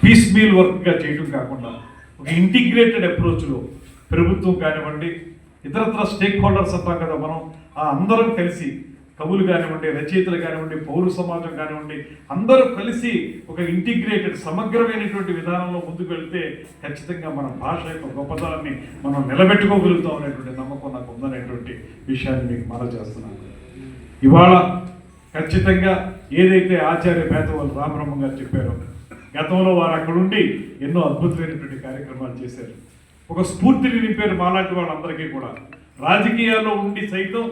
Piece meal వర్క్గా చేయడం కాకుండా ఒక ఇంటిగ్రేటెడ్ అప్రోచ్లో ప్రభుత్వం కానివ్వండి ఇతరత్ర స్టేక్ హోల్డర్స్ అంటాం కదా మనం ఆ అందరం కలిసి కవులు కానివ్వండి రచయితలు కానివ్వండి పౌర సమాజం కానివ్వండి అందరూ కలిసి ఒక ఇంటిగ్రేటెడ్ సమగ్రమైనటువంటి విధానంలో ముందుకు వెళ్తే ఖచ్చితంగా మన భాష యొక్క గొప్పతనాన్ని మనం నిలబెట్టుకోగలుగుతాం అనేటువంటి నమ్మకం నాకు ఉందనేటువంటి విషయాన్ని మీకు మనం చేస్తున్నాను ఇవాళ ఖచ్చితంగా ఏదైతే ఆచార్య పేదవాళ్ళు రామబ్రహ్మ గారు చెప్పారో గతంలో వారు అక్కడ ఉండి ఎన్నో అద్భుతమైనటువంటి కార్యక్రమాలు చేశారు. ఒక స్ఫూర్తిని నింపారు మాలాంటి వాళ్ళందరికీ కూడా. రాజకీయాల్లో ఉండి సైతం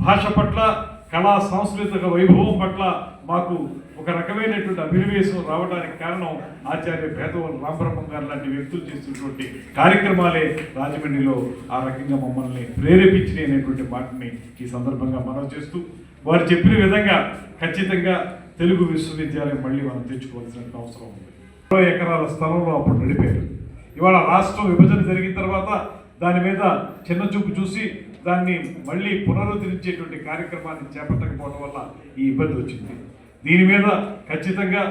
భాష పట్ల కళా సాంస్కృతిక వైభవం పట్ల మాకు ఒక రకమైనటువంటి అభినవేశం రావడానికి కారణం ఆచార్య భేదవరం రామబ్రహ్మం గారు లాంటి వ్యక్తులు చేస్తున్నటువంటి కార్యక్రమాలే రాజమండ్రిలో ఆ రకంగా మమ్మల్ని ప్రేరేపించినాయి మాటని ఈ సందర్భంగా మనం చేస్తూ వారు చెప్పిన విధంగా ఖచ్చితంగా తెలుగు విశ్వవిద్యాలయం మళ్ళీ మనం తెచ్చుకోవాల్సిన అవసరం ఉంది. ఇరవై ఎకరాల స్థలంలో అప్పుడు నడిపారు. ఇవాళ రాష్ట్రం విభజన జరిగిన తర్వాత దాని మీద చిన్న చూపు చూసి దాన్ని మళ్ళీ పునరుద్ధరించేటువంటి కార్యక్రమాన్ని చేపట్టకపోవడం వల్ల ఈ ఇబ్బంది వచ్చింది. దీని మీద ఖచ్చితంగా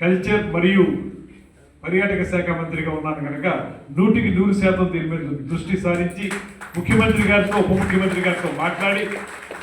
కల్చర్ మరియు పర్యాటక శాఖ మంత్రిగా ఉన్నాను కనుక నూటికి నూరు శాతం దీని మీద దృష్టి సారించి ముఖ్యమంత్రి గారితో ఉప ముఖ్యమంత్రి గారితో మాట్లాడి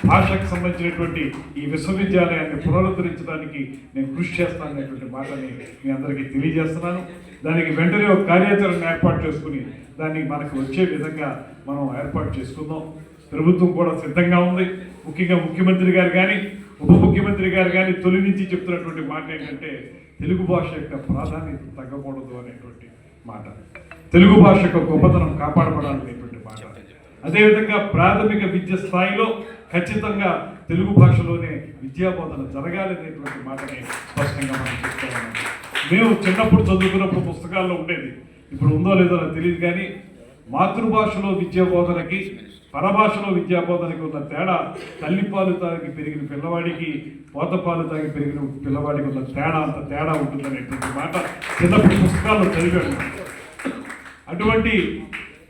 భాషకు సంబంధించినటువంటి ఈ విశ్వవిద్యాలయాన్ని పునరుద్ధరించడానికి నేను కృషి చేస్తాననేటువంటి మాటని మీ అందరికీ తెలియజేస్తున్నాను. దానికి వెంటనే ఒక కార్యాచరణ ఏర్పాటు చేసుకుని దాన్ని మనకు వచ్చే విధంగా మనం ఏర్పాటు చేసుకుందాం. ప్రభుత్వం కూడా సిద్ధంగా ఉంది. ముఖ్యంగా ముఖ్యమంత్రి గారు కానీ ఉప ముఖ్యమంత్రి గారు కానీ తొలి నుంచి చెప్తున్నటువంటి మాట ఏంటంటే తెలుగు భాష యొక్క ప్రాధాన్యత తగ్గకూడదు అనేటువంటి మాట. తెలుగు భాష యొక్క గొప్పతనం కాపాడబడాలనేటువంటి మాట. అదేవిధంగా ప్రాథమిక విద్య స్థాయిలో ఖచ్చితంగా తెలుగు భాషలోనే విద్యాబోధన జరగాలి అనేటువంటి మాటని స్పష్టంగా మనం చెప్తాము మేము చిన్నప్పుడు చదువుకున్నప్పుడు పుస్తకాల్లో ఉండేది. ఇప్పుడు ఉందో లేదో నాకు తెలియదు కానీ మాతృభాషలో విద్యా బోధనకి పరభాషలో విద్యాబోధనకి ఉన్న తేడా తల్లిపాలు తాగి పెరిగిన పిల్లవాడికి పోతపాలు తాగి పెరిగిన పిల్లవాడికి ఉన్న తేడా అంత తేడా ఉంటుందనేటువంటి మాట చిన్నప్పుడు పుస్తకాల్లో చదివాడు అటువంటి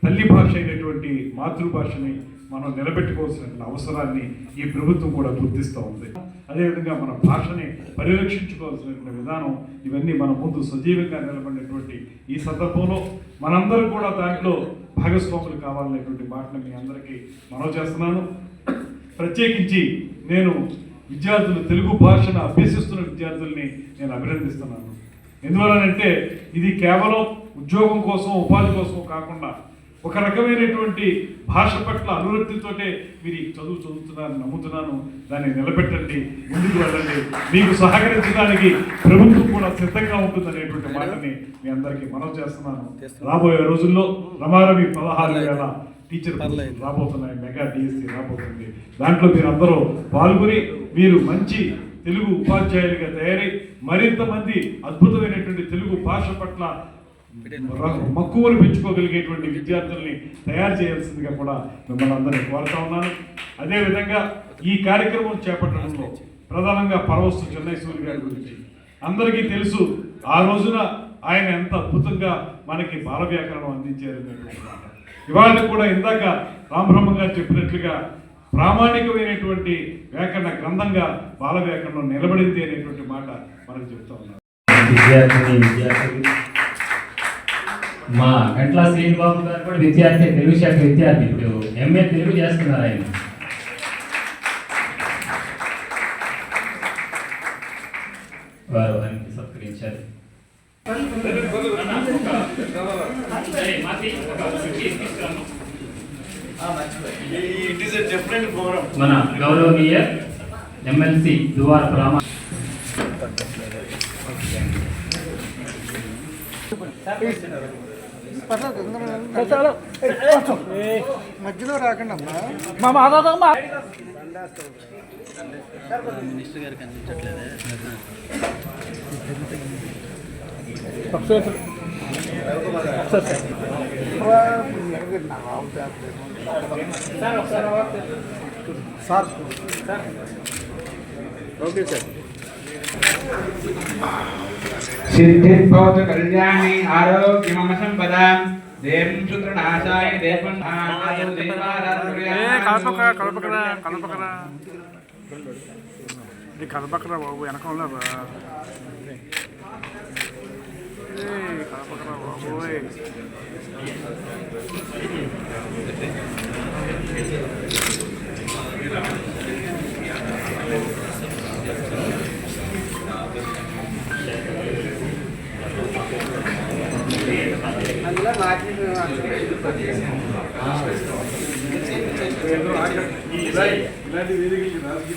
తల్లి భాష అయినటువంటి మాతృభాషని మనం నిలబెట్టుకోవాల్సిన అవసరాన్ని ఈ ప్రభుత్వం కూడా గుర్తిస్తూ ఉంది. అదేవిధంగా మన భాషని పరిరక్షించుకోవాల్సిన విధానం ఇవన్నీ మన ముందు సజీవంగా నిలబడినటువంటి ఈ సందర్భంలో మనందరూ కూడా దాంట్లో భాగస్వాములు కావాలనేటువంటి మాటను మీ అందరికీ మనవి చేస్తున్నాను. ప్రత్యేకించి నేను విద్యార్థులు తెలుగు భాషను అభ్యసిస్తున్న విద్యార్థుల్ని నేను అభినందిస్తున్నాను. ఎందువలనంటే ఇది కేవలం ఉద్యోగం కోసం ఉపాధి కోసం కాకుండా ఒక రకమైనటువంటి భాష పట్ల అనురక్తితోటే మీరు ఈ చదువు చదువుతున్నారని నమ్ముతున్నాను దాన్ని నిలబెట్టండి ముందుకు వెళ్ళండి. మీకు సహకరించడానికి ప్రభుత్వం కూడా సిద్ధంగా ఉంటుందనేటువంటి మాటని మీ అందరికీ మనవి చేస్తున్నాను. రాబోయే రోజుల్లో రమారవి పదహారు వేల టీచర్ రాబోతున్నాయి మెగా డిఎస్సి రాబోతుంది. దాంట్లో మీరు అందరూ పాల్గొని మీరు మంచి తెలుగు ఉపాధ్యాయులుగా తయారై మరింత మంది అద్భుతమైనటువంటి తెలుగు భాష పట్ల మక్కువలు పెంచుకోగలిగేటువంటి విద్యార్థుల్ని తయారు చేయాల్సిందిగా కూడా మిమ్మల్ని అందరినీ కోరుతా ఉన్నాను. అదేవిధంగా ఈ కార్యక్రమం చేపట్టడంలో ప్రధానంగా పరవస్తు చెన్నై సూర్య గారి గురించి అందరికీ తెలుసు ఆ రోజున ఆయన ఎంత అద్భుతంగా మనకి బాల వ్యాకరణం అందించారు అనేటువంటి మాట. ఇవాళ కూడా ఇందాక రామబ్రహ్మ గారు చెప్పినట్లుగా ప్రామాణికమైనటువంటి వ్యాకరణ గ్రంథంగా బాల వ్యాకరణం నిలబడింది అనేటువంటి మాట మనకు చెప్తా ఉన్నారు విద్యార్థిని విద్యార్థులు మా గంట్ల శ్రీనిబాబు గారు కూడా విద్యార్థి తెలుగు శాఖ విద్యార్థి. ఇప్పుడు ఎంఏ తెలుగు చేస్తున్నారు ఆయన. వారు ఆయనకి సత్కరించారు మన గౌరవనీయ ఎమ్మెల్సీ దువార రామ మధ్యలో రాకండి అమ్మా సార్ ఓకే సార్. సిద్ధిర్భవతు కళ్యాణి ఆరోగ్యమమ సంపద దేవం దేవం కలపకరా కలపకరా కలపకరా ఇది కలపకరా బాబు వెనక you. ఇలాంటి వేదికలకి రాజకీయ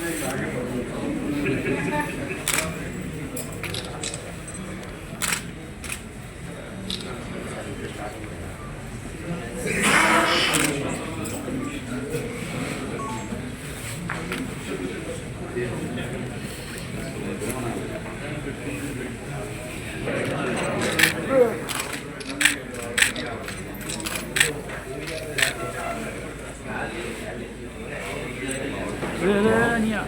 నాయకులు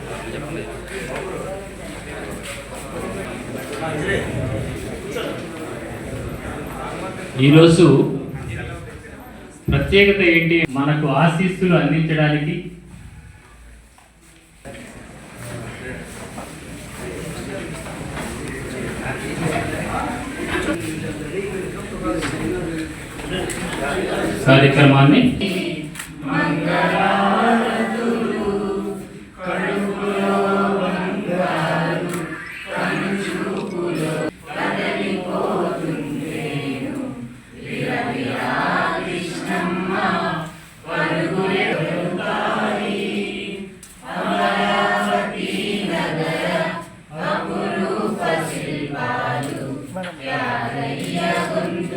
ఈరోజు ప్రత్యేకత ఏంటి? మనకు ఆశీస్సులు అందించడానికి కార్యక్రమాన్ని వేదికను